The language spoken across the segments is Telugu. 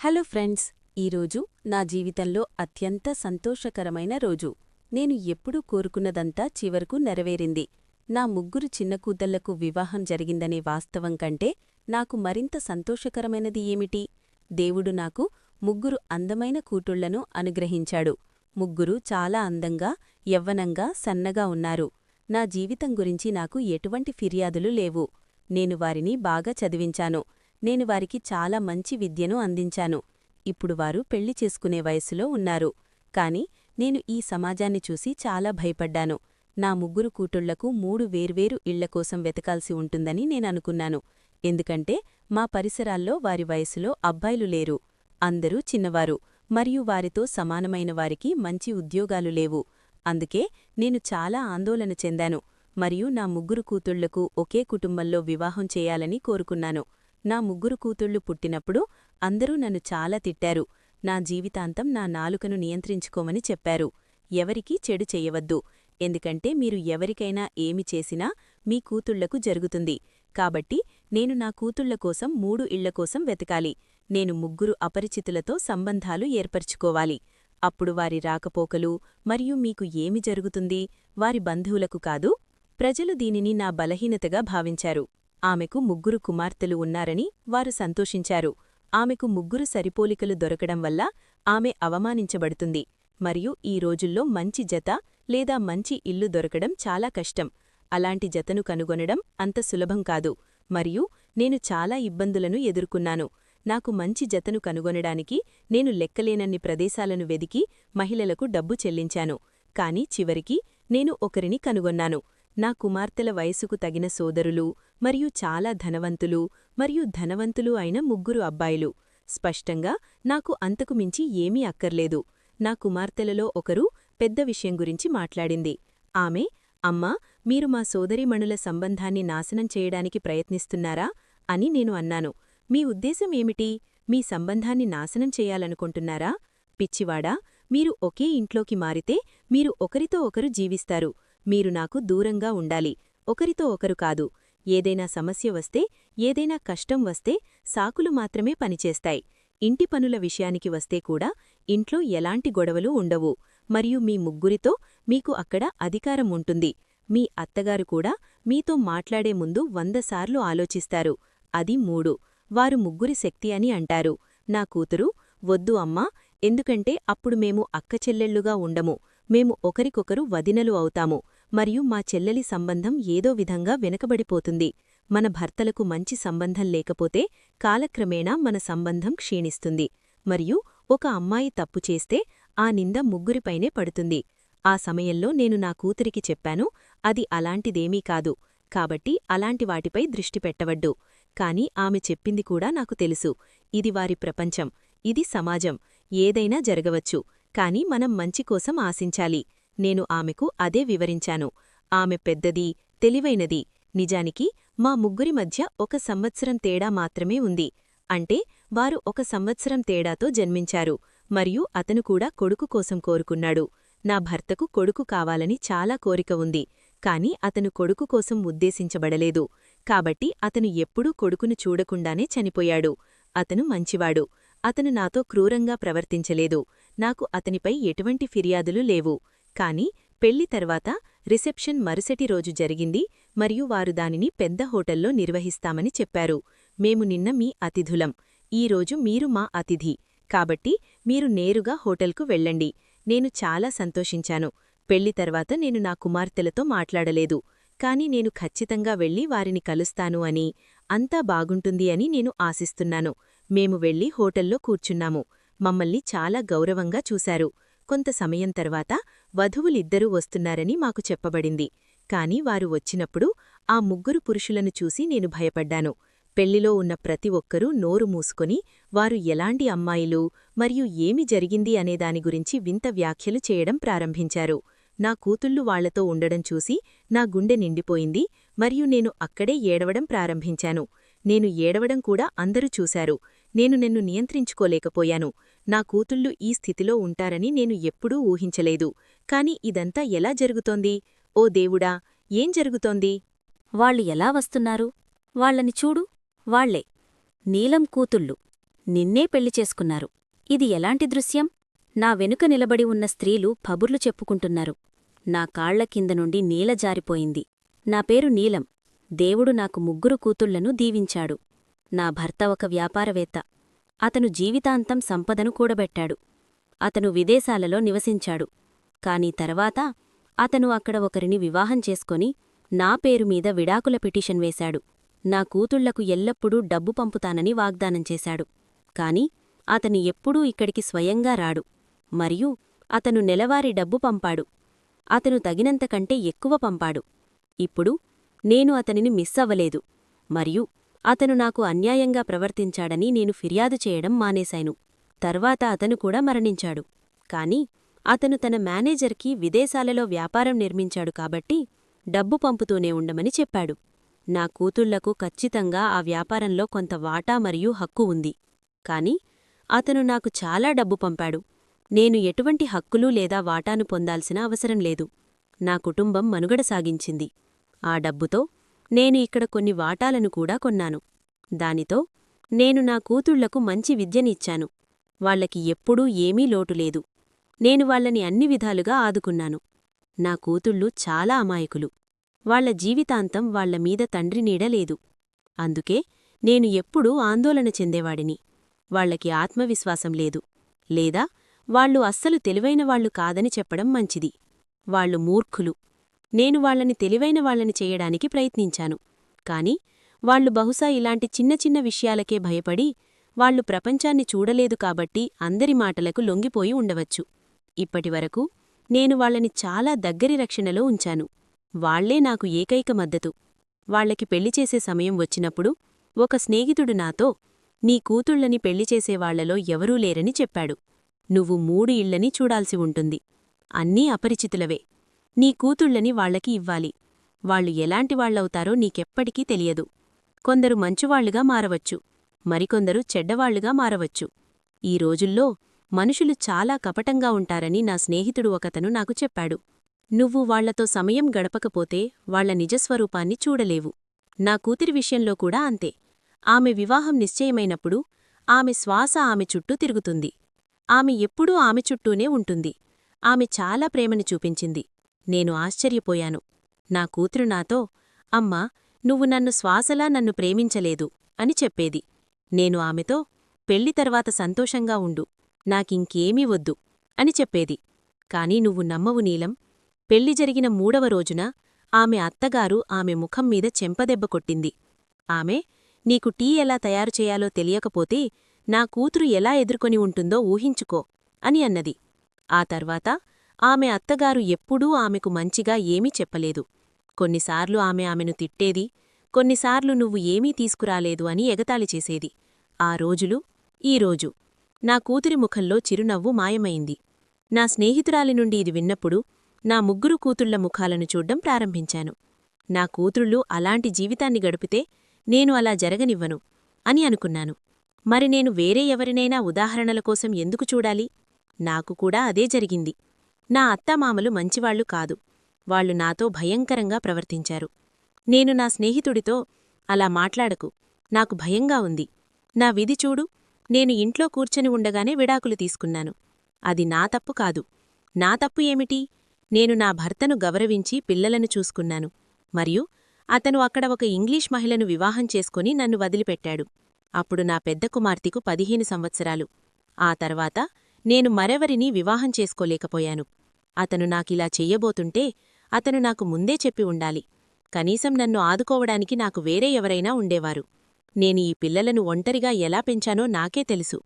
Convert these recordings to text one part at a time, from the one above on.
హలో ఫ్రెండ్స్ ఈరోజు నా జీవితంలో అత్యంత సంతోషకరమైన రోజు. నేను ఎప్పుడూ కోరుకున్నదంతా చివరకు నెరవేరింది. నా ముగ్గురు చిన్న కూతళ్ళకు వివాహం జరిగిందనే వాస్తవం కంటే నాకు మరింత సంతోషకరమైనది ఏమిటి? దేవుడు నాకు ముగ్గురు అందమైన కూటుళ్ళను అనుగ్రహించాడు. ముగ్గురు చాలా అందంగా యవ్వనంగా సన్నగా ఉన్నారు. నా జీవితం గురించి నాకు ఎటువంటి ఫిర్యాదులు లేవు. నేను వారిని బాగా చదివించాను. నేను వారికి చాలా మంచి విద్యను అందించాను. ఇప్పుడు వారు పెళ్ళి చేసుకునే వయసులో ఉన్నారు. కాని నేను ఈ సమాజాన్ని చూసి చాలా భయపడ్డాను. నా ముగ్గురు కూటుళ్ళకు మూడు వేర్వేరు ఇళ్ళ కోసం వెతకాల్సి ఉంటుందని నేననుకున్నాను ఎందుకంటే మా పరిసరాల్లో వారి వయసులో అబ్బాయిలు లేరు. అందరూ చిన్నవారు. మరియు వారితో సమానమైన వారికి మంచి ఉద్యోగాలు లేవు. అందుకే నేను చాలా ఆందోళన చెందాను. మరియు నా ముగ్గురు కూతుళ్ళకు ఒకే కుటుంబంలో వివాహం చేయాలని కోరుకున్నాను. నా ముగ్గురు కూతుళ్ళు పుట్టినప్పుడు అందరూ నన్ను చాలా తిట్టారు. నా జీవితాంతం నా నాలుకను నియంత్రించుకోమని చెప్పారు. ఎవరికీ చెడు చెయ్యవద్దు ఎందుకంటే మీరు ఎవరికైనా ఏమి చేసినా మీ కూతుళ్ళకు జరుగుతుంది. కాబట్టి నేను నా కూతుళ్ళ కోసం మూడు ఇళ్ళకోసం వెతకాలి. నేను ముగ్గురు అపరిచితులతో సంబంధాలు ఏర్పరచుకోవాలి. అప్పుడు వారి రాకపోకలు మరియు మీకు ఏమి జరుగుతుంది వారి బంధువులకు కాదు ప్రజలు దీనిని నా బలహీనతగా భావించారు. ఆమెకు ముగ్గురు కుమార్తెలు ఉన్నారని వారు సంతోషించారు. ఆమెకు ముగ్గురు సరిపోలికలు దొరకడం వల్ల ఆమె అవమానించబడుతుంది. మరియు ఈ రోజుల్లో మంచి జత లేదా మంచి ఇల్లు దొరకడం చాలా కష్టం. అలాంటి జతను కనుగొనడం అంత సులభం కాదు. మరియు నేను చాలా ఇబ్బందులను ఎదుర్కొన్నాను. నాకు మంచి జతను కనుగొనడానికి నేను లెక్కలేనన్ని ప్రదేశాలను వెదికి మహిళలకు డబ్బు చెల్లించాను. కాని చివరికి నేను ఒకరిని కనుగొన్నాను. నా కుమార్తెల వయసుకు తగిన సోదరులు మరియు చాలా ధనవంతులు మరియు ధనవంతులు అయిన ముగ్గురు అబ్బాయిలు. స్పష్టంగా నాకు అంతకు మించి ఏమీ అక్కర్లేదు. నా కుమార్తెలలో ఒకరు పెద్ద విషయం గురించి మాట్లాడింది. ఆమె అమ్మా మీరు మా సోదరీమణుల సంబంధాన్ని నాశనం చేయడానికి ప్రయత్నిస్తున్నారా? అని నేను అన్నాను. మీ ఉద్దేశం ఏమిటి? మీ సంబంధాన్ని నాశనం చేయాలనుకుంటున్నారా? పిచ్చివాడా మీరు ఒకే ఇంట్లోకి మారితే మీరు ఒకరితో ఒకరు జీవిస్తారు. మీరు నాకు దూరంగా ఉండాలి. ఒకరితో ఒకరు కాదు. ఏదైనా సమస్య వస్తే ఏదైనా కష్టం వస్తే సాకులు మాత్రమే పనిచేస్తాయి. ఇంటి పనుల విషయానికి వస్తే కూడా ఇంట్లో ఎలాంటి గొడవలు ఉండవు. మరియు మీ ముగ్గురితో మీకు అక్కడ అధికారం ఉంటుంది. మీ అత్తగారు కూడా మీతో మాట్లాడే ముందు వందసార్లు ఆలోచిస్తారు. అది మూడు. వారు ముగ్గురి శక్తి అని అంటారు. నా కూతురు వద్దు అమ్మా. ఎందుకంటే అప్పుడు మేము అక్కచెల్లెళ్ళుగా ఉండము. మేము ఒకరికొకరు వదినలు అవుతాము మరియు మా చెల్లెలి సంబంధం ఏదో విధంగా వెనకబడిపోతుంది. మన భర్తలకు మంచి సంబంధం లేకపోతే కాలక్రమేణా మన సంబంధం క్షీణిస్తుంది. మరియు ఒక అమ్మాయి తప్పు చేస్తే ఆ నింద ముగ్గురిపైనే పడుతుంది. ఆ సమయంలో నేను నా కూతురికి చెప్పాను అది అలాంటిదేమీ కాదు. కాబట్టి అలాంటి వాటిపై దృష్టి పెట్టవడ్డు కాని ఆమె చెప్పింది కూడా నాకు తెలుసు. ఇది వారి ప్రపంచం ఇది సమాజం. ఏదైనా జరగవచ్చు. కాని మనం మంచి కోసం ఆశించాలి. నేను ఆమెకు అదే వివరించాను. ఆమె పెద్దది తెలివైనది. నిజానికి మా ముగ్గురి మధ్య ఒక సంవత్సరం తేడా మాత్రమే ఉంది. అంటే వారు ఒక సంవత్సరం తేడాతో జన్మించారు. మరియు అతను కూడా కొడుకు కోసం కోరుకున్నాడు. నా భర్తకు కొడుకు కావాలని చాలా కోరిక ఉంది. కాని అతను కొడుకు కోసం ఉద్దేశించబడలేదు. కాబట్టి అతను ఎప్పుడూ కొడుకును చూడకుండానే చనిపోయాడు. అతను మంచివాడు. అతను నాతో క్రూరంగా ప్రవర్తించలేదు. నాకు అతనిపై ఎటువంటి ఫిర్యాదులు లేవు. కాని పెళ్ళి తర్వాత రిసెప్షన్ మరుసటి రోజు జరిగింది మరియు వారు దానిని పెద్ద హోటల్లో నిర్వహిస్తామని చెప్పారు. మేము నిన్న మీ అతిథులం. ఈరోజు మీరు మా అతిథి. కాబట్టి మీరు నేరుగా హోటల్కు వెళ్ళండి. నేను చాలా సంతోషించాను. పెళ్ళి తర్వాత నేను నా కుమార్తెలతో మాట్లాడలేదు. కాని నేను ఖచ్చితంగా వెళ్ళి వారిని కలుస్తాను అని అంతా బాగుంటుంది అని నేను ఆశిస్తున్నాను. మేము వెళ్ళి హోటల్లో కూర్చున్నాము. మమ్మల్ని చాలా గౌరవంగా చూశారు. కొంత సమయం తర్వాత వధువులిద్దరూ వస్తున్నారని మాకు చెప్పబడింది. కాని వారు వచ్చినప్పుడు ఆ ముగ్గురు పురుషులను చూసి నేను భయపడ్డాను. పెళ్ళిలో ఉన్న ప్రతి ఒక్కరూ నోరు మూసుకొని వారు ఎలాంటి అమ్మాయిలు మరియు ఏమి జరిగింది అనేదాని గురించి వింత వ్యాఖ్యలు చేయడం ప్రారంభించారు. నా కూతుళ్ళు వాళ్ళతో ఉండడం చూసి నా గుండె నిండిపోయింది మరియు నేను అక్కడే ఏడవడం ప్రారంభించాను. నేను ఏడవడం కూడా అందరూ చూశారు. నేను నిన్ను నియంత్రించుకోలేకపోయాను. నా కూతుళ్ళు ఈ స్థితిలో ఉంటారని నేను ఎప్పుడూ ఊహించలేదు. కాని ఇదంతా ఎలా జరుగుతోంది? ఓ దేవుడా ఏం జరుగుతోంది? వాళ్ళు ఎలా వస్తున్నారు? వాళ్ళని చూడు. వాళ్ళే నీలం కూతుళ్ళు. నిన్నే పెళ్ళి చేసుకున్నారు. ఇది ఎలాంటి దృశ్యం? నా వెనుక నిలబడి ఉన్న స్త్రీలు పబుర్లు చెప్పుకుంటున్నారు. నా కాళ్ళ కింద నుండి నీల జారిపోయింది. నా పేరు నీలం. దేవుడు నాకు ముగ్గురు కూతుళ్ళను దీవించాడు. నా భర్త ఒక వ్యాపారవేత్త. అతను జీవితాంతం సంపదను కూడబెట్టాడు. అతను విదేశాలలో నివసించాడు. కాని తర్వాత అతను అక్కడ ఒకరిని వివాహం చేసుకొని నా పేరు మీద విడాకుల పిటిషన్ వేశాడు. నా కూతుళ్ళకు ఎల్లప్పుడూ డబ్బు పంపుతానని వాగ్దానం చేశాడు. కాని అతను ఎప్పుడూ ఇక్కడికి స్వయంగా రాడు. మరియు అతను నెలవారీ డబ్బు పంపాడు. అతను తగినంతకంటే ఎక్కువ పంపాడు. ఇప్పుడు నేను అతనిని మిస్ అవ్వలేదు. మరియు అతను నాకు అన్యాయంగా ప్రవర్తించాడని నేను ఫిర్యాదు చేయడం మానేశాను. తర్వాత అతను కూడా మరణించాడు. కాని అతను తన మేనేజర్కి విదేశాలలో వ్యాపారం నిర్మించాడు కాబట్టి డబ్బు పంపుతూనే ఉండమని చెప్పాడు. నా కూతుళ్ళకు ఖచ్చితంగా ఆ వ్యాపారంలో కొంత వాటా మరియు హక్కు ఉంది. కాని అతను నాకు చాలా డబ్బు పంపాడు. నేను ఎటువంటి హక్కులు లేదా వాటాను పొందాల్సిన అవసరం లేదు. నా కుటుంబం మనుగడ సాగించింది. ఆ డబ్బుతో నేను ఇక్కడ కొన్ని వాటాలను కూడా కొన్నాను. దానితో నేను నా కూతుళ్ళకు మంచి విద్యనిచ్చాను వాళ్ళకి ఎప్పుడూ ఏమీ లోటు లేదు. నేను వాళ్ళని అన్ని విధాలుగా ఆదుకున్నాను. నా కూతుళ్ళు చాలా అమాయకులు. వాళ్ళ జీవితాంతం వాళ్ళ మీద తండ్రి నీడలేదు అందుకే నేను ఎప్పుడూ ఆందోళన చెందేవాడిని. వాళ్ళకి ఆత్మవిశ్వాసం లేదు. లేదా వాళ్ళు అస్సలు తెలివైనవాళ్ళు కాదని చెప్పడం మంచిది. వాళ్ళు మూర్ఖులు. నేను వాళ్ళని తెలివైన వాళ్ళని చేయడానికి ప్రయత్నించాను. కాని వాళ్ళు బహుశా ఇలాంటి చిన్న చిన్న విషయాలకే భయపడి వాళ్ళు ప్రపంచాన్ని చూడలేదు కాబట్టి అందరి మాటలకు లొంగిపోయి ఉండవచ్చు. ఇప్పటివరకు నేను వాళ్ళని చాలా దగ్గరి రక్షణలో ఉంచాను. వాళ్ళే నాకు ఏకైక మద్దతు. వాళ్ళకి పెళ్ళి చేసే సమయం వచ్చినప్పుడు ఒక స్నేహితుడు నాతో నీ కూతుళ్ళని పెళ్ళి చేసేవాళ్ళలో ఎవరూ లేరని చెప్పాడు. నువ్వు మూడు ఇళ్ళని చూడాల్సి ఉంటుంది. అన్నీ అపరిచితులవే. నీ కూతుళ్ళని వాళ్ళకి ఇవ్వాలి. వాళ్ళు ఎలాంటి వాళ్ళవుతారో నీకెప్పటికీ తెలియదు. కొందరు మంచివాళ్ళుగా మారవచ్చు. మరికొందరు చెడ్డవాళ్ళుగా మారవచ్చు. ఈ రోజుల్లో మనుషులు చాలా కపటంగా ఉంటారని నా స్నేహితుడు ఒకతను నాకు చెప్పాడు. నువ్వు వాళ్ళతో సమయం గడపకపోతే వాళ్ళ నిజస్వరూపాన్ని చూడలేవు. నా కూతురి విషయంలో కూడా అంతే. ఆమె వివాహం నిశ్చయమైనప్పుడు ఆమె శ్వాస ఆమె చుట్టూ తిరుగుతుంది. ఆమె ఎప్పుడూ ఆమె చుట్టూనే ఉంటుంది. ఆమె చాలా ప్రేమని చూపించింది. నేను ఆశ్చర్యపోయాను. నా కూతురు నాతో అమ్మా నువ్వు నన్ను శ్వాసలా నన్ను ప్రేమించలేదు అని చెప్పేది. నేను ఆమెతో పెళ్ళి తర్వాత సంతోషంగా ఉండు నాకింకేమీ వద్దు అని చెప్పేది. కాని నువ్వు నమ్మవు నీలం. పెళ్ళి జరిగిన మూడవ రోజున ఆమె అత్తగారు ఆమె ముఖం మీద చెంపదెబ్బ కొట్టింది. ఆమె నీకు టీ ఎలా తయారు చేయాలో తెలియకపోతే నా కూతురు ఎలా ఎదుర్కొని ఉంటుందో ఊహించుకో అని అన్నది. ఆ తర్వాత ఆమె అత్తగారు ఎప్పుడూ ఆమెకు మంచిగా ఏమీ చెప్పలేదు. కొన్నిసార్లు ఆమె ఆమెను తిట్టేది కొన్నిసార్లు నువ్వు ఏమీ తీసుకురాలేదు అని ఎగతాళి చేసేది. ఆ రోజులు ఈరోజు నా కూతురి ముఖంలో చిరునవ్వు మాయమైంది. నా స్నేహితురాలి నుండి ఇది విన్నప్పుడు నా ముగ్గురు కూతుళ్ళ ముఖాలను చూడ్డం ప్రారంభించాను. నా కూతుళ్ళు అలాంటి జీవితాన్ని గడిపితే నేను అలా జరగనివ్వను అని అనుకున్నాను. మరి నేను వేరే ఎవరినైనా ఉదాహరణల కోసం ఎందుకు చూడాలి? నాకు కూడా అదే జరిగింది. నా అత్తమామలు మంచివాళ్ళు కాదు. వాళ్ళు నాతో భయంకరంగా ప్రవర్తించారు. నేను నా స్నేహితుడితో అలా మాట్లాడకు. నాకు భయంగా ఉంది. నా విధి చూడు. నేను ఇంట్లో కూర్చొని ఉండగానే విడాకులు తీసుకున్నాను. అది నా తప్పు కాదు. నా తప్పు ఏమిటి? నేను నా భర్తను గౌరవించి పిల్లలను చూసుకున్నాను. మరియు అతను అక్కడ ఒక ఇంగ్లీష్ మహిళను వివాహం చేసుకుని నన్ను వదిలిపెట్టాడు. అప్పుడు నా పెద్ద కుమార్తెకు పదిహేను సంవత్సరాలు. ఆ తర్వాత నేను మరెవరినీ వివాహం చేసుకోలేకపోయాను. అతను నాకిలా చెయ్యబోతుంటే అతను నాకు ముందే చెప్పి ఉండాలి. కనీసం నన్ను ఆదుకోవడానికి నాకు వేరే ఎవరైనా ఉండేవారు. నేను ఈ పిల్లలను ఒంటరిగా ఎలా పెంచానో నాకే తెలుసు.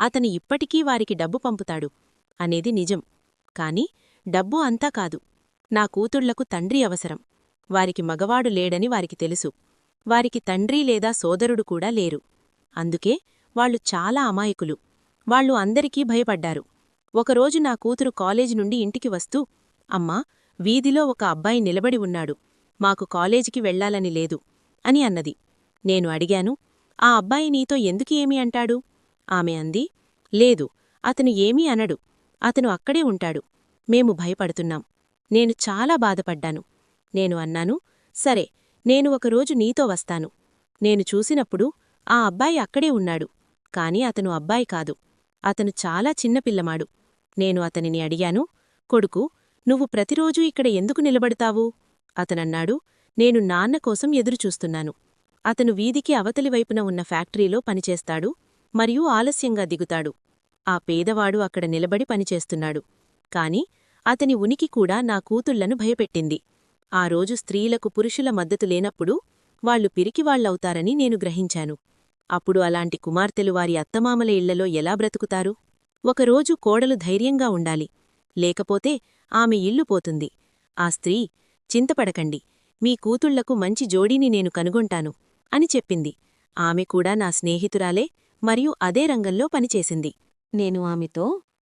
అతను ఇప్పటికీ వారికి డబ్బు పంపుతాడు అనేది నిజం. కాని డబ్బు అంతా కాదు. నా కూతుళ్ళకు తండ్రి అవసరం. వారికి మగవాడు లేడని వారికి తెలుసు. వారికి తండ్రి లేదా సోదరుడు కూడా లేరు. అందుకే వాళ్ళు చాలా అమాయకులు. వాళ్ళు అందరికీ భయపడ్డారు. ఒకరోజు నా కూతురు కాలేజీ నుండి ఇంటికి వస్తూ అమ్మా వీధిలో ఒక అబ్బాయి నిలబడి ఉన్నాడు. మాకు కాలేజీకి వెళ్ళాలని లేదు అని అన్నది. నేను అడిగాను ఆ అబ్బాయి నీతో ఎందుకు ఏమి అంటాడు? ఆమె అంది లేదు అతను ఏమీ అనడు. అతను అక్కడే ఉంటాడు. మేము భయపడుతున్నాం. నేను చాలా బాధపడ్డాను. నేను అన్నాను సరే నేను ఒకరోజు నీతో వస్తాను. నేను చూసినప్పుడు ఆ అబ్బాయి అక్కడే ఉన్నాడు. కాని అతను అబ్బాయి కాదు. అతను చాలా చిన్నపిల్లమాడు నేను అతనిని అడిగాను కొడుకు నువ్వు ప్రతిరోజూ ఇక్కడ ఎందుకు నిలబడతావు? అతనన్నాడు నేను నాన్న కోసం ఎదురుచూస్తున్నాను. అతను వీధికి అవతలి వైపున ఉన్న ఫ్యాక్టరీలో పనిచేస్తాడు మరియు ఆలస్యంగా దిగుతాడు. ఆ పేదవాడు అక్కడ నిలబడి పనిచేస్తున్నాడు. కాని అతని ఉనికి కూడా నా కూతుళ్ళను భయపెట్టింది. ఆ రోజు స్త్రీలకు పురుషుల మద్దతు లేనప్పుడు వాళ్ళు పిరికివాళ్ళవుతారని నేను గ్రహించాను. అప్పుడు అలాంటి కుమార్తెలు వారి అత్తమామల ఇళ్ళలో ఎలా బ్రతుకుతారు? ఒకరోజు కోడలు ధైర్యంగా ఉండాలి. లేకపోతే ఆమె ఇల్లు పోతుంది. ఆ స్త్రీ చింతపడకండి. మీ కూతుళ్ళకు మంచి జోడీని నేను కనుగొంటాను అని చెప్పింది. ఆమె కూడా నా స్నేహితురాలే మరియు అదే రంగంలో పనిచేసింది. నేను ఆమెతో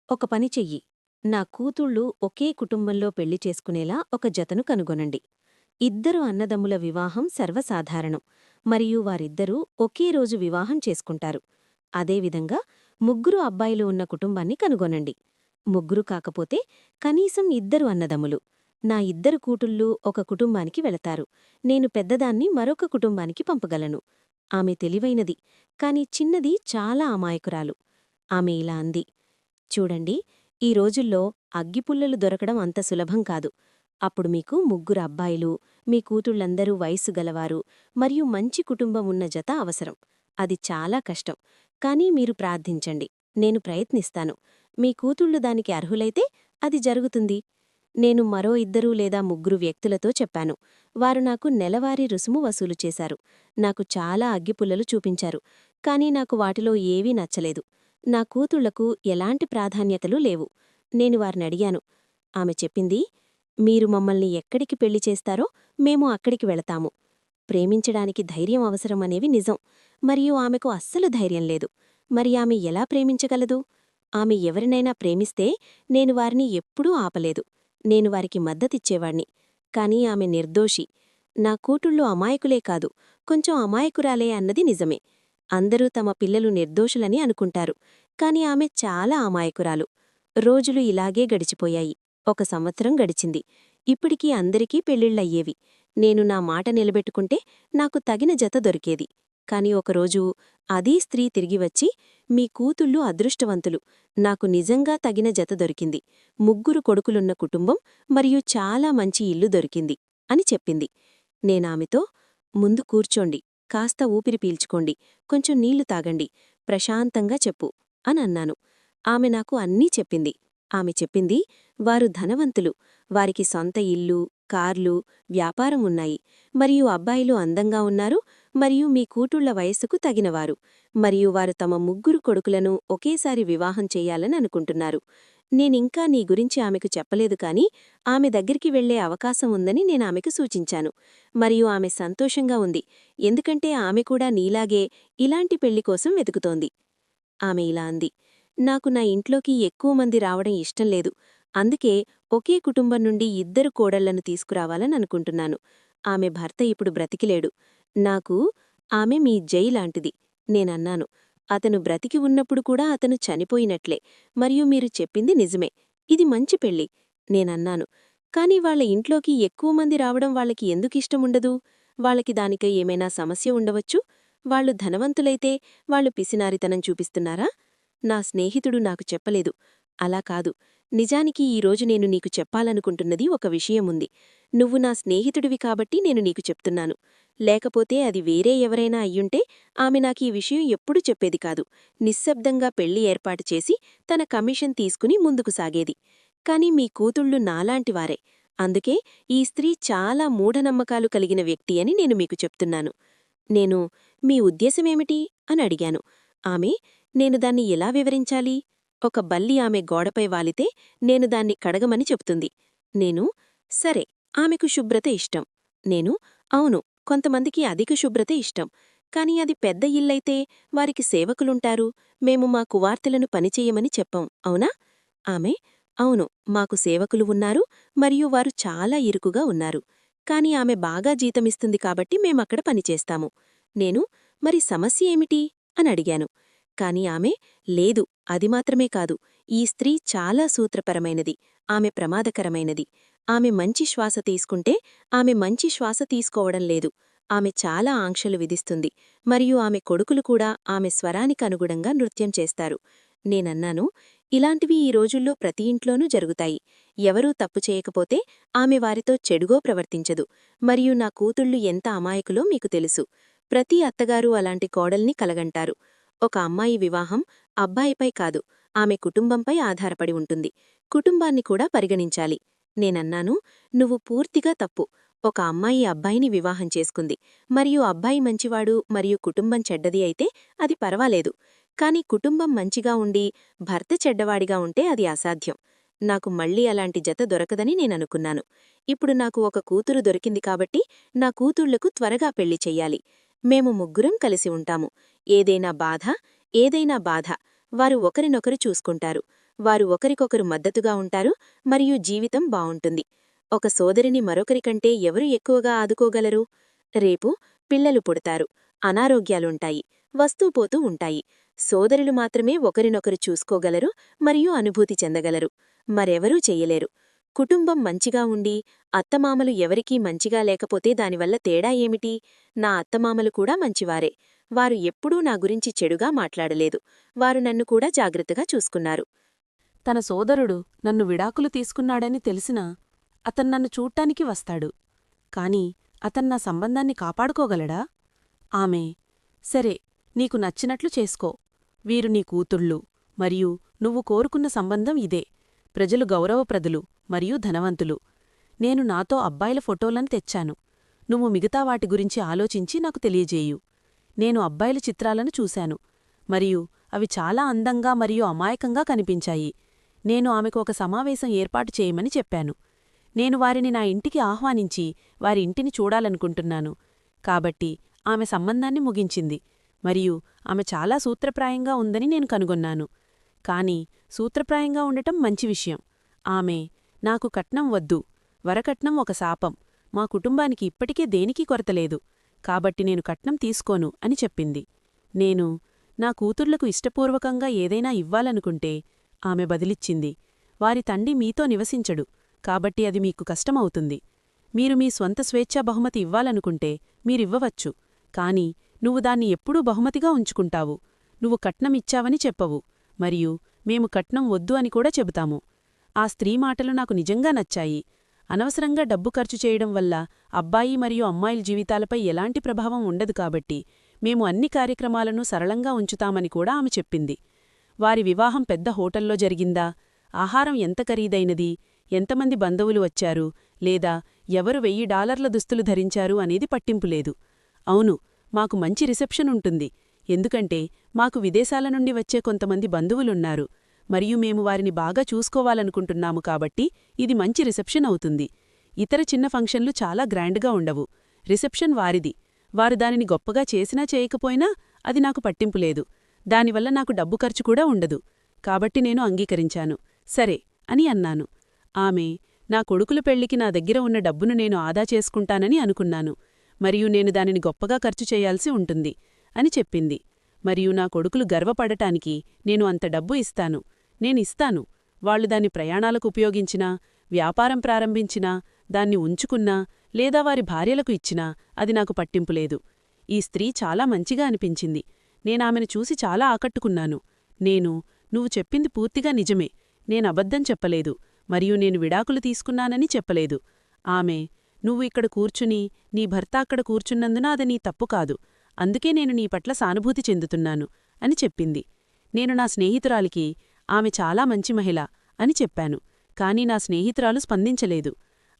ఒక పని చెయ్యి. నా కూతుళ్ళు ఒకే కుటుంబంలో పెళ్ళి చేసుకునేలా ఒక జతను కనుగొనండి. ఇద్దరు అన్నదమ్ముల వివాహం సర్వసాధారణం. మరియు వారిద్దరూ ఒకే రోజు వివాహం చేసుకుంటారు. అదేవిధంగా ముగ్గురు అబ్బాయిలు ఉన్న కుటుంబాన్ని కనుగొనండి. ముగ్గురు కాకపోతే కనీసం ఇద్దరు అన్నదమ్ములు. నా ఇద్దరు కూటుళ్ళు ఒక కుటుంబానికి వెళతారు. నేను పెద్దదాన్ని మరొక కుటుంబానికి పంపగలను. ఆమె తెలివైనది కాని చిన్నది చాలా అమాయకురాలు. ఆమె ఇలా అంది చూడండి ఈ రోజుల్లో అగ్గిపుల్లలు దొరకడం అంత సులభం కాదు. అప్పుడు మీకు ముగ్గురు అబ్బాయిలు మీ కూతుళ్ళందరూ వయసు గలవారు మరియు మంచి కుటుంబం ఉన్న జత అవసరం. అది చాలా కష్టం. కానీ మీరు ప్రార్థించండి. నేను ప్రయత్నిస్తాను. మీ కూతుళ్ళు దానికి అర్హులైతే అది జరుగుతుంది. నేను మరో ఇద్దరు లేదా ముగ్గురు వ్యక్తులతో చెప్పాను. వారు నాకు నెలవారీ రుసుము వసూలు చేశారు. నాకు చాలా అగ్గిపుల్లలు చూపించారు. కానీ నాకు వాటిలో ఏవీ నచ్చలేదు. నా కూతుళ్ళకు ఎలాంటి ప్రాధాన్యతలు లేవు. నేను వారిని అడిగాను. ఆమె చెప్పింది మీరు మమ్మల్ని ఎక్కడికి పెళ్ళి చేస్తారో మేము అక్కడికి వెళతాము. ప్రేమించడానికి ధైర్యం అవసరమనేవి నిజం. మరియు ఆమెకు అస్సలు ధైర్యం లేదు. మరి ఆమె ఎలా ప్రేమించగలదు? ఆమె ఎవరినైనా ప్రేమిస్తే నేను వారిని ఎప్పుడూ ఆపలేదు. నేను వారికి మద్దతిచ్చేవాణ్ణి. కాని ఆమె నిర్దోషి. నా కూటుళ్ళు అమాయకులే కాదు. కొంచెం అమాయకురాలే అన్నది నిజమే. అందరూ తమ పిల్లలు నిర్దోషులని అనుకుంటారు. కాని ఆమె చాలా అమాయకురాలు. రోజులు ఇలాగే గడిచిపోయాయి. ఒక సంవత్సరం గడిచింది. ఇప్పటికీ అందరికీ పెళ్ళిళ్ళయ్యేవి. నేను నా మాట నిలబెట్టుకుంటే నాకు తగిన జత దొరికేది. కాని ఒకరోజు అదీ స్త్రీ తిరిగివచ్చి మీ కూతుళ్ళు అదృష్టవంతులు. నాకు నిజంగా తగిన జత దొరికింది. ముగ్గురు కొడుకులున్న కుటుంబం మరియు చాలా మంచి ఇల్లు దొరికింది అని చెప్పింది. నేనామెతో ముందు కూర్చోండి. కాస్త ఊపిరి పీల్చుకోండి. కొంచెం నీళ్ళు తాగండి. ప్రశాంతంగా చెప్పు అని అన్నాను. ఆమె నాకు అన్నీ చెప్పింది. ఆమె చెప్పింది వారు ధనవంతులు. వారికి సొంత ఇల్లు కార్లు వ్యాపారం ఉన్నాయి. మరియు అబ్బాయిలు అందంగా ఉన్నారు. మరియు మీ కూటుళ్ళ వయస్సుకు తగినవారు. మరియు వారు తమ ముగ్గురు కొడుకులను ఒకేసారి వివాహం చేయాలని అనుకుంటున్నారు. నేనింకా నీ గురించి ఆమెకు చెప్పలేదు కాని ఆమె దగ్గరికి వెళ్ళే అవకాశం ఉందని నేనామెకు సూచించాను. మరియు ఆమె సంతోషంగా ఉంది. ఎందుకంటే ఆమె కూడా నీలాగే ఇలాంటి పెళ్ళి కోసం వెతుకుతోంది. ఆమె ఇలా అంది. నాకు నా ఇంట్లోకి ఎక్కువ మంది రావడం ఇష్టం లేదు. అందుకే ఒకే కుటుంబం నుండి ఇద్దరు కోడళ్ళను తీసుకురావాలని అనుకుంటున్నాను. ఆమె భర్త ఇప్పుడు బ్రతికిలేడు. నాకు ఆమె మీ జై లాంటిది నేనన్నాను. అతను బ్రతికి ఉన్నప్పుడు కూడా అతను చనిపోయినట్లే. మరియు మీరు చెప్పింది నిజమే. ఇది మంచి పెళ్ళి నేనన్నాను. కాని వాళ్ళ ఇంట్లోకి ఎక్కువ మంది రావడం వాళ్ళకి ఎందుకిష్టముండదు వాళ్ళకి దానికై ఏమైనా సమస్య ఉండవచ్చు? వాళ్ళు ధనవంతులైతే వాళ్ళు పిసినారితనం చూపిస్తున్నారా? నా స్నేహితుడు నాకు చెప్పలేదు. అలా కాదు. నిజానికి ఈరోజు నేను నీకు చెప్పాలనుకుంటున్నది ఒక విషయముంది. నువ్వు నా స్నేహితుడివి కాబట్టి నేను నీకు చెప్తున్నాను. లేకపోతే అది వేరే ఎవరైనా అయ్యుంటే ఆమె నాకీ విషయం ఎప్పుడూ చెప్పేది కాదు. నిశ్శబ్దంగా పెళ్ళి ఏర్పాటు చేసి తన కమిషన్ తీసుకుని ముందుకు సాగేది. కాని మీ కూతుళ్ళు నాలాంటివారే అందుకే ఈ స్త్రీ చాలా మూఢనమ్మకాలు కలిగిన వ్యక్తి అని నేను మీకు చెప్తున్నాను. నేను మీ ఉద్దేశమేమిటి? అని అడిగాను. ఆమె నేను దాన్ని ఎలా వివరించాలి? ఒక బల్లి ఆమె గోడపై వాలితే నేను దాన్ని కడగమని చెప్తుంది. నేను సరే ఆమెకు శుభ్రత ఇష్టం. నేను అవును కొంతమందికి అధిక శుభ్రత ఇష్టం. కాని అది పెద్ద ఇల్లైతే వారికి సేవకులుంటారు. మేము మా కువార్తెలను పనిచేయమని చెప్పం అవునా? ఆమె అవును మాకు సేవకులు ఉన్నారు మరియు వారు చాలా ఇరుకుగా ఉన్నారు. కాని ఆమె బాగా జీతమిస్తుంది కాబట్టి మేమక్కడ పనిచేస్తాము. నేను మరి సమస్య ఏమిటి? అని అడిగాను. కాని ఆమె లేదు అది మాత్రమే కాదు. ఈ స్త్రీ చాలా సూత్రపరమైనది ఆమె ప్రమాదకరమైనది. ఆమె మంచి శ్వాస తీసుకుంటే ఆమె మంచి శ్వాస తీసుకోవడం లేదు. ఆమె చాలా ఆంక్షలు విధిస్తుంది. మరియు ఆమె కొడుకులు కూడా ఆమె స్వరానికి అనుగుణంగా నృత్యం చేస్తారు. నేనన్నాను ఇలాంటివి ఈ రోజుల్లో ప్రతి ఇంట్లోనూ జరుగుతాయి. ఎవరూ తప్పు చేయకపోతే ఆమె వారితో చెడుగో ప్రవర్తించదు. మరియు నా కూతుళ్ళు ఎంత అమాయకులో మీకు తెలుసు. ప్రతి అత్తగారు అలాంటి కోడల్ని కలగంటారు. ఒక అమ్మాయి వివాహం అబ్బాయిపై కాదు ఆమె కుటుంబంపై ఆధారపడి ఉంటుంది. కుటుంబాన్ని కూడా పరిగణించాలి. నేనన్నాను నువ్వు పూర్తిగా తప్పు. ఒక అమ్మాయి అబ్బాయిని వివాహం చేసుకుంది. మరియు అబ్బాయి మంచివాడు మరియు కుటుంబం చెడ్డది అయితే అది పర్వాలేదు. కాని కుటుంబం మంచిగా ఉండి భర్త చెడ్డవాడిగా ఉంటే అది అసాధ్యం. నాకు మళ్ళీ అలాంటి జత దొరకదని నేననుకున్నాను. ఇప్పుడు నాకు ఒక కూతురు దొరికింది కాబట్టి నా కూతుళ్ళకు త్వరగా పెళ్ళి చెయ్యాలి. మేము ముగ్గురం కలిసి ఉంటాము. ఏదైనా బాధ ఏదైనా బాధ వారు ఒకరినొకరు చూసుకుంటారు. వారు ఒకరికొకరు మద్దతుగా ఉంటారు మరియు జీవితం బావుంటుంది. ఒక సోదరిని మరొకరికంటే ఎవరు ఎక్కువగా ఆదుకోగలరు? రేపు పిల్లలు పుడతారు అనారోగ్యాలుంటాయి వస్తూపోతూ ఉంటాయి. సోదరులు మాత్రమే ఒకరినొకరు చూసుకోగలరు మరియు అనుభూతి చెందగలరు. మరెవరూ చెయ్యలేరు కుటుంబం మంచిగా ఉండి అత్తమామలు ఎవరికీ మంచిగా లేకపోతే దానివల్ల తేడా ఏమిటి? నా అత్తమామలు కూడా మంచివారే. వారు ఎప్పుడూ నా గురించి చెడుగా మాట్లాడలేదు. వారు నన్ను కూడా జాగ్రత్తగా చూసుకున్నారు. తన సోదరుడు నన్ను విడాకులు తీసుకున్నాడని తెలిసినా అతను నన్ను చూడ్టానికి వస్తాడు. కాని అతను నా సంబంధాన్ని కాపాడుకోగలడా? ఆమె సరే నీకు నచ్చినట్లు చేసుకో. వీరు నీ కూతుళ్ళు మరియు నువ్వు కోరుకున్న సంబంధం ఇదే. ప్రజలు గౌరవప్రదులు మరియు ధనవంతులు. నేను నాతో అబ్బాయిల ఫోటోలను తెచ్చాను. నువ్వు మిగతా వాటి గురించి ఆలోచించి నాకు తెలియజేయు. నేను అబ్బాయిల చిత్రాలను చూశాను. మరియు అవి చాలా అందంగా మరియు అమాయకంగా కనిపించాయి. నేను ఆమెకు ఒక సమావేశం ఏర్పాటు చేయమని చెప్పాను. నేను వారిని నా ఇంటికి ఆహ్వానించి వారి ఇంటిని చూడాలనుకుంటున్నాను. కాబట్టి ఆమె సంబంధాన్ని ముగించింది. మరియు ఆమె చాలా సూత్రప్రాయంగా ఉందని నేను కనుగొన్నాను. కాని సూత్రప్రాయంగా ఉండటం మంచి విషయం. ఆమె నాకు కట్నం వద్దు వరకట్నం ఒక శాపం మా కుటుంబానికి ఇప్పటికే దేనికీ కొరతలేదు కాబట్టి నేను కట్నం తీసుకోను అని చెప్పింది. నేను నా కూతుర్లకు ఇష్టపూర్వకంగా ఏదైనా ఇవ్వాలనుకుంటే ఆమె బదిలిచ్చింది. వారి తండ్రి మీతో నివసించడు కాబట్టి అది మీకు కష్టమవుతుంది. మీరు మీ స్వంత స్వేచ్ఛా బహుమతి ఇవ్వాలనుకుంటే మీరివ్వవచ్చు కాని నువ్వు దాన్ని ఎప్పుడూ బహుమతిగా ఉంచుకుంటావు. నువ్వు కట్నమిచ్చావని చెప్పవు మరియు మేము కట్నం వద్దు అని కూడా చెబుతాము. ఆ స్త్రీ మాటలు నాకు నిజంగా నచ్చాయి. అనవసరంగా డబ్బు ఖర్చు చేయడం వల్ల అబ్బాయి మరియు అమ్మాయిల జీవితాలపై ఎలాంటి ప్రభావం ఉండదు కాబట్టి మేము అన్ని కార్యక్రమాలను సరళంగా ఉంచుతామని కూడా ఆమె చెప్పింది. వారి వివాహం పెద్ద హోటల్లో జరిగిందా? ఆహారం ఎంత ఖరీదైనది? ఎంతమంది బంధువులు వచ్చారు? లేదా ఎవరు వెయ్యి డాలర్ల దుస్తులు ధరించారు అనేది పట్టింపులేదు అవును మాకు మంచి రిసెప్షన్ ఉంటుంది. ఎందుకంటే మాకు విదేశాల నుండి వచ్చే కొంతమంది బంధువులున్నారు మరియు మేము వారిని బాగా చూసుకోవాలనుకుంటున్నాము కాబట్టి ఇది మంచి రిసెప్షన్ అవుతుంది. ఇతర చిన్న ఫంక్షన్లు చాలా గ్రాండ్గా ఉండవు. రిసెప్షన్ వారిది. వారు దానిని గొప్పగా చేసినా చేయకపోయినా అది నాకు పట్టింపులేదు దానివల్ల నాకు డబ్బు ఖర్చు కూడా ఉండదు. కాబట్టి నేను అంగీకరించాను. సరే అని అన్నాను. ఆమె నా కొడుకుల పెళ్ళికి నా దగ్గర ఉన్న డబ్బును నేను ఆదా చేసుకుంటానని అనుకున్నాను. మరియు నేను దానిని గొప్పగా ఖర్చు చేయాల్సి ఉంటుంది. అని చెప్పింది. మరియు నా కొడుకులు గర్వపడటానికి నేను అంత డబ్బు ఇస్తాను. నేనిస్తాను వాళ్ళు దాన్ని ప్రయాణాలకు ఉపయోగించినా వ్యాపారం ప్రారంభించినా దాన్ని ఉంచుకున్నా లేదా వారి భార్యలకు ఇచ్చినా అది నాకు పట్టింపులేదు ఈ స్త్రీ చాలా మంచిగా అనిపించింది. నేనామెను చూసి చాలా ఆకట్టుకున్నాను. నేను నువ్వు చెప్పింది పూర్తిగా నిజమే. నేనబద్ధం చెప్పలేదు. మరియు నేను విడాకులు తీసుకున్నానని చెప్పలేదు. ఆమె నువ్వు ఇక్కడ కూర్చుని నీ భర్త అక్కడ కూర్చున్నందున అది నీ తప్పు కాదు. అందుకే నేను నీ పట్ల సానుభూతి చెందుతున్నాను అని చెప్పింది. నేను నా స్నేహితురాలికి ఆమె చాలా మంచి మహిళ అని చెప్పాను. కాని నా స్నేహితురాలు స్పందించలేదు.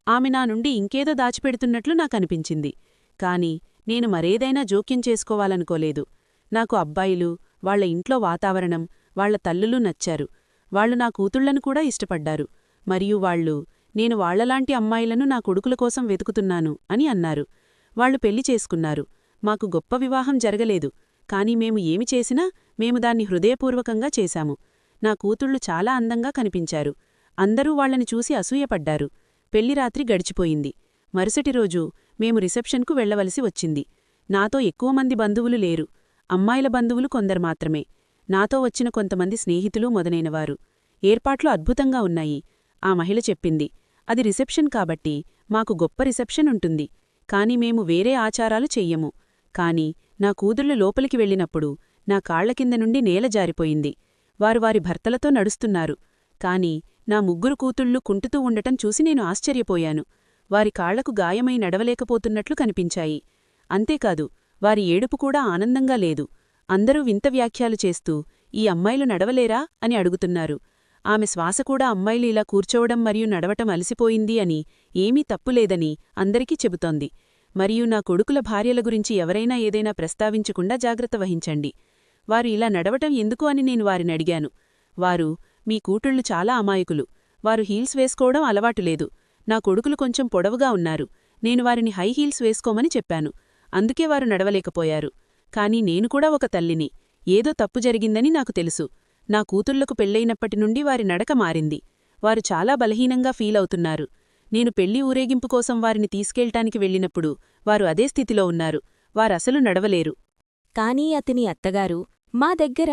ఆమె నా నుండి ఇంకేదో దాచిపెడుతున్నట్లు నాకనిపించింది. కాని నేను మరేదైనా జోక్యం చేసుకోవాలనుకోలేదు. నాకు అబ్బాయిలు వాళ్ళ ఇంట్లో వాతావరణం వాళ్ళ తల్లులు నచ్చారు. వాళ్ళు నా కూతుళ్ళను కూడా ఇష్టపడ్డారు. మరియు వాళ్ళు నేను వాళ్ళలాంటి అమ్మాయిలను నా కొడుకుల కోసం వెతుకుతున్నాను అని అన్నారు. వాళ్ళు పెళ్ళి చేసుకున్నారు. మాకు గొప్ప వివాహం జరగలేదు. కాని మేము ఏమి చేసినా మేము దాన్ని హృదయపూర్వకంగా చేశాము. నా కూతుళ్ళు చాలా అందంగా కనిపించారు. అందరూ వాళ్ళని చూసి అసూయపడ్డారు. పెళ్ళి రాత్రి గడిచిపోయింది. మరుసటి రోజు మేము రిసెప్షన్కు వెళ్ళవలసి వచ్చింది. నాతో ఎక్కువ మంది బంధువులు లేరు. అమ్మాయిల బంధువులు కొందరు మాత్రమే. నాతో వచ్చిన కొంతమంది స్నేహితులు మొదలైనవారు. ఏర్పాట్లు అద్భుతంగా ఉన్నాయి. ఆ మహిళ చెప్పింది అది రిసెప్షన్ కాబట్టి మాకు గొప్ప రిసెప్షన్ ఉంటుంది. కాని మేము వేరే ఆచారాలు చెయ్యము. కాని నా కూతుళ్ళు లోపలికి వెళ్ళినప్పుడు నా కాళ్ళ కింద నుండి నేల జారిపోయింది. వారు వారి భర్తలతో నడుస్తున్నారు. కాని నా ముగ్గురు కూతుళ్ళు కుంటుతూ ఉండటం చూసి నేను ఆశ్చర్యపోయాను. వారి కాళ్ళకు గాయమై నడవలేకపోతున్నట్లు కనిపించాయి. అంతేకాదు వారి ఏడుపు కూడా ఆనందంగా లేదు. అందరూ వింత వ్యాఖ్యలు చేస్తూ ఈ అమ్మాయిలు నడవలేరా? అని అడుగుతున్నారు. ఆమె శ్వాస కూడా అమ్మాయిలు ఇలా కూర్చోవడం మరియు నడవటం అలసిపోయింది అని ఏమీ తప్పులేదని అందరికీ చెబుతోంది. మరియు నా కొడుకుల భార్యల గురించి ఎవరైనా ఏదైనా ప్రస్తావించకుండా జాగ్రత్త వహించండి. వారు ఇలా నడవటం ఎందుకు అని నేను వారిని అడిగాను. వారు మీ కూతుళ్ళు చాలా అమాయకులు. వారు హీల్స్ వేసుకోవడం అలవాటు లేదు. నా కొడుకులు కొంచెం పొడవుగా ఉన్నారు. నేను వారిని హై హీల్స్ వేసుకోమని చెప్పాను. అందుకే వారు నడవలేకపోయారు. కాని నేను కూడా ఒక తల్లిని. ఏదో తప్పు జరిగిందని నాకు తెలుసు. నా కూతుళ్ళకు పెళ్ళైనప్పటి నుండి వారి నడక మారింది. వారు చాలా బలహీనంగా ఫీలవుతున్నారు నేను పెళ్ళి ఊరేగింపు కోసం వారిని తీసుకెళ్టానికి వెళ్ళినప్పుడు వారు అదే స్థితిలో ఉన్నారు. వారసలు నడవలేరు. కానీ అతని అత్తగారు మా దగ్గర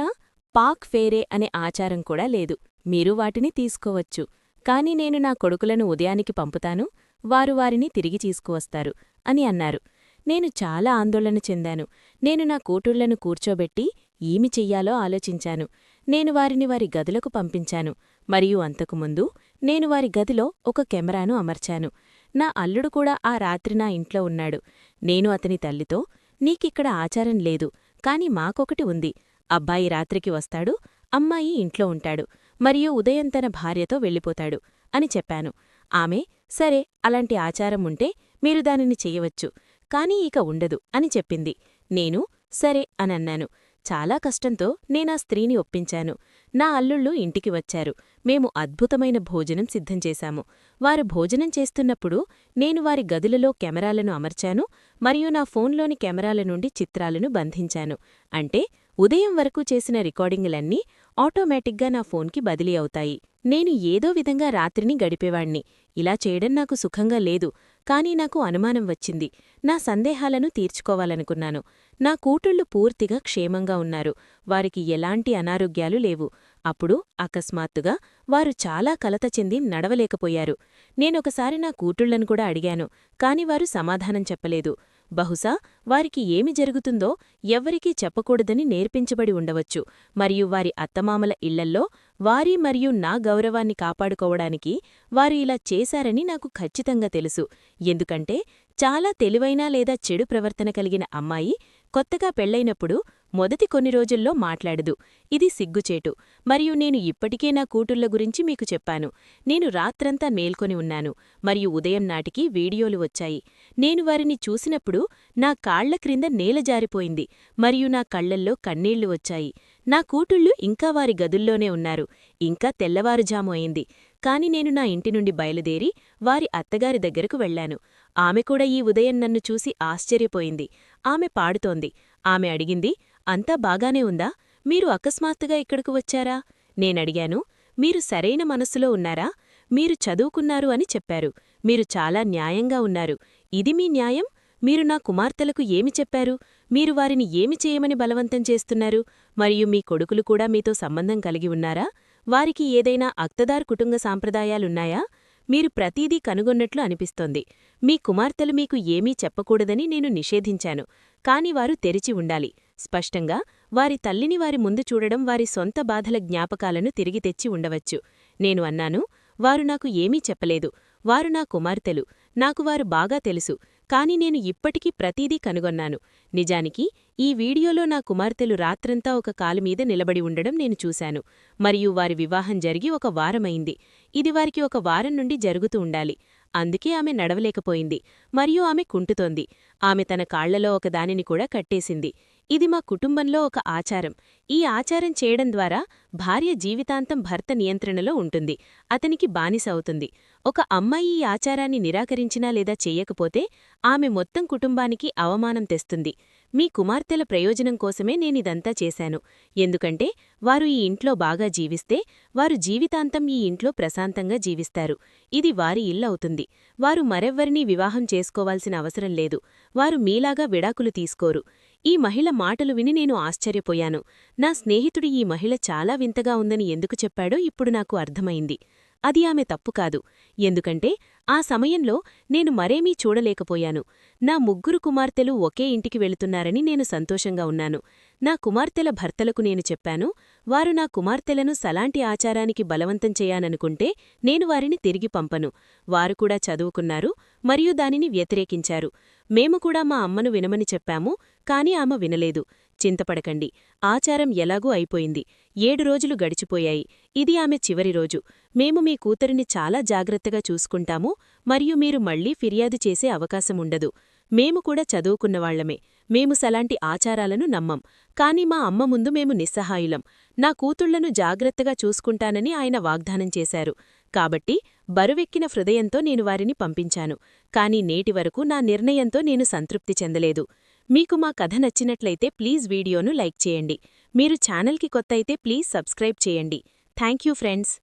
పాక్ ఫేరే అనే ఆచారం కూడా లేదు. మీరు వాటిని తీసుకోవచ్చు. కాని నేను నా కొడుకులను ఉదయానికి పంపుతాను. వారు వారిని తిరిగి తీసుకువస్తారు అని అన్నారు. నేను చాలా ఆందోళన చెందాను. నేను నా కూటుళ్ళను కూర్చోబెట్టి ఏమి చెయ్యాలో ఆలోచించాను. నేను వారిని వారి గదులకు పంపించాను. మరియు అంతకుముందు నేను వారి గదిలో ఒక కెమెరాను అమర్చాను. నా అల్లుడు కూడా ఆ రాత్రి నా ఇంట్లో ఉన్నాడు. నేను అతని తల్లితో నీకిక్కడ ఆచారం లేదు కాని మాకొకటి ఉంది. అబ్బాయి రాత్రికి వస్తాడు అమ్మాయి ఇంట్లో ఉంటాడు మరియు ఉదయం తన భార్యతో వెళ్ళిపోతాడు అని చెప్పాను. ఆమె సరే అలాంటి ఆచారం ఉంటే మీరు దానిని చెయ్యవచ్చు కానీ ఇక ఉండదు అని చెప్పింది. నేను సరే అనన్నాను. చాలా కష్టంతో నేనా స్త్రీని ఒప్పించాను. నా అల్లుళ్ళు ఇంటికి వచ్చారు. మేము అద్భుతమైన భోజనం సిద్ధం చేశాము. వారు భోజనం చేస్తున్నప్పుడు నేను వారి గదులలో కెమెరాలను అమర్చాను మరియు నా ఫోన్లోని కెమెరాల నుండి చిత్రాలను బంధించాను. అంటే ఉదయం వరకు చేసిన రికార్డింగులన్నీ ఆటోమేటిక్గా నా ఫోన్కి బదిలీ అవుతాయి. నేను ఏదో విధంగా రాత్రిని గడిపేవాణ్ణి. ఇలా చేయడం నాకు సుఖంగా లేదు. కానీ నాకు అనుమానం వచ్చింది. నా సందేహాలను తీర్చుకోవాలనుకున్నాను. నా కూటుళ్ళు పూర్తిగా క్షేమంగా ఉన్నారు. వారికి ఎలాంటి అనారోగ్యాలు లేవు. అప్పుడు అకస్మాత్తుగా వారు చాలా కలత చెంది నడవలేకపోయారు. నేనొకసారి నా కూటుళ్ళను కూడా అడిగాను. కాని వారు సమాధానం చెప్పలేదు. బహుశా వారికి ఏమి జరుగుతుందో ఎవ్వరికీ చెప్పకూడదని నేర్పించబడి ఉండవచ్చు. మరియు వారి అత్తమామల ఇళ్ళల్లో వారి మరియు నా గౌరవాన్ని కాపాడుకోవడానికి వారు ఇలా చేశారని నాకు ఖచ్చితంగా తెలుసు. ఎందుకంటే చాలా తెలివైన లేదా చెడు ప్రవర్తన కలిగిన అమ్మాయి కొత్తగా పెళ్ళైనప్పుడు మొదటి కొన్ని రోజుల్లో మాట్లాడదు. ఇది సిగ్గుచేటు. మరియు నేను ఇప్పటికే నా కూటుళ్ళ గురించి మీకు చెప్పాను. నేను రాత్రంతా మేల్కొని ఉన్నాను. మరియు ఉదయం నాటికి వీడియోలు వచ్చాయి. నేను వారిని చూసినప్పుడు నా కాళ్ళ క్రింద నేల జారిపోయింది. మరియు నా కళ్ళల్లో కన్నీళ్ళు వచ్చాయి. నా కూటుళ్ళు ఇంకా వారి గదుల్లోనే ఉన్నారు. ఇంకా తెల్లవారుజాము అయింది. కాని నేను నా ఇంటి నుండి బయలుదేరి వారి అత్తగారి దగ్గరకు వెళ్ళాను ఆమె కూడా ఈ ఉదయం నన్ను చూసి ఆశ్చర్యపోయింది. ఆమె పాడుతోంది. ఆమె అడిగింది అంతా బాగానే ఉందా? మీరు అకస్మాత్తుగా ఇక్కడకు వచ్చారా? నేనడిగాను మీరు సరైన మనస్సులో ఉన్నారా? మీరు చదువుకున్నారు అని చెప్పారు. మీరు చాలా న్యాయంగా ఉన్నారు. ఇది మీ న్యాయం? మీరు నా కుమార్తెలకు ఏమి చెప్పారు? మీరు వారిని ఏమి చేయమని బలవంతం చేస్తున్నారు? మరియు మీ కొడుకులు కూడా మీతో సంబంధం కలిగి ఉన్నారా? వారికి ఏదైనా అక్తదార్ కుటుంబ సాంప్రదాయాలున్నాయా? మీరు ప్రతీదీ కనుగొన్నట్లు అనిపిస్తోంది. మీ కుమార్తెలు మీకు ఏమీ చెప్పకూడదని నేను నిషేధించాను. కాని వారు తెరిచి ఉండాలి. స్పష్టంగా వారి తల్లిని వారి ముందు చూడడం వారి సొంత బాధల జ్ఞాపకాలను తిరిగి తెచ్చి ఉండవచ్చు. నేను అన్నాను వారు నాకు ఏమీ చెప్పలేదు. వారు నా కుమార్తెలు. నాకు వారు బాగా తెలుసు. కాని నేను ఇప్పటికీ ప్రతీదీ కనుగొన్నాను. నిజానికి ఈ వీడియోలో నా కుమార్తెలు రాత్రంతా ఒక కాలుమీద నిలబడి ఉండడం నేను చూశాను. మరియు వారి వివాహం జరిగి ఒక వారమైంది. ఇది వారికి ఒక వారం నుండి జరుగుతూ ఉండాలి. అందుకే ఆమె నడవలేకపోయింది. మరియు ఆమె కుంటుతోంది. ఆమె తన కాళ్ళలో ఒకదానిని కూడా కట్టేసింది. ఇది మా కుటుంబంలో ఒక ఆచారం. ఈ ఆచారం చేయడం ద్వారా భార్య జీవితాంతం భర్త నియంత్రణలో ఉంటుంది. అతనికి బానిస అవుతుంది. ఒక అమ్మాయి ఈ ఆచారాన్ని నిరాకరించినా లేదా చెయ్యకపోతే ఆమె మొత్తం కుటుంబానికి అవమానం తెస్తుంది. మీ కుమార్తెల ప్రయోజనం కోసమే నేనిదంతా చేశాను. ఎందుకంటే వారు ఈ ఇంట్లో బాగా జీవిస్తే వారు జీవితాంతం ఈ ఇంట్లో ప్రశాంతంగా జీవిస్తారు. ఇది వారి ఇల్లవుతుంది వారు మరెవ్వరినీ వివాహం చేసుకోవాల్సిన అవసరం లేదు. వారు మీలాగా విడాకులు తీసుకోరు. ఈ మహిళ మాటలు విని నేను ఆశ్చర్యపోయాను. నా స్నేహితుడు ఈ మహిళ చాలా వింతగా ఉందని ఎందుకు చెప్పాడో ఇప్పుడు నాకు అర్థమైంది. అది ఆమె తప్పు కాదు. ఎందుకంటే ఆ సమయంలో నేను మరేమీ చూడలేకపోయాను. నా ముగ్గురు కుమార్తెలు ఒకే ఇంటికి వెళుతున్నారని నేను సంతోషంగా ఉన్నాను. నా కుమార్తెల భర్తలకు నేను చెప్పాను వారు నా కుమార్తెలను సలాంటి ఆచారానికి బలవంతం చేయాననుకుంటే నేను వారిని తిరిగి పంపను. వారు కూడా చదువుకున్నారు మరియు దానిని వ్యతిరేకించారు. మేము కూడా మా అమ్మను వినమని చెప్పాము. కాని ఆమె వినలేదు. చింతపడకండి. ఆచారం ఎలాగూ అయిపోయింది. ఏడు రోజులు గడిచిపోయాయి. ఇది ఆమె చివరి రోజు. మేము మీ కూతురిని చాలా జాగ్రత్తగా చూసుకుంటాము. మరియు మీరు మళ్ళీ ఫిర్యాదు చేసే అవకాశముండదు మేము కూడా చదువుకున్నవాళ్ళమే మేము సలాంటి ఆచారాలను నమ్మం. కాని మా అమ్మ ముందు మేము నిస్సహాయులం. నా కూతుళ్ళను జాగ్రత్తగా చూసుకుంటానని ఆయన వాగ్దానం చేశారు. కాబట్టి బరువెక్కిన హృదయంతో నేను వారిని పంపించాను. కాని నేటివరకు నా నిర్ణయంతో నేను సంతృప్తి చెందలేదు. మీకు మా కథ నచ్చినట్లయితే ప్లీజ్ వీడియోను లైక్ చేయండి. మీరు ఛానల్కి కొత్త అయితే ప్లీజ్ సబ్స్క్రైబ్ చేయండి. Thank you friends.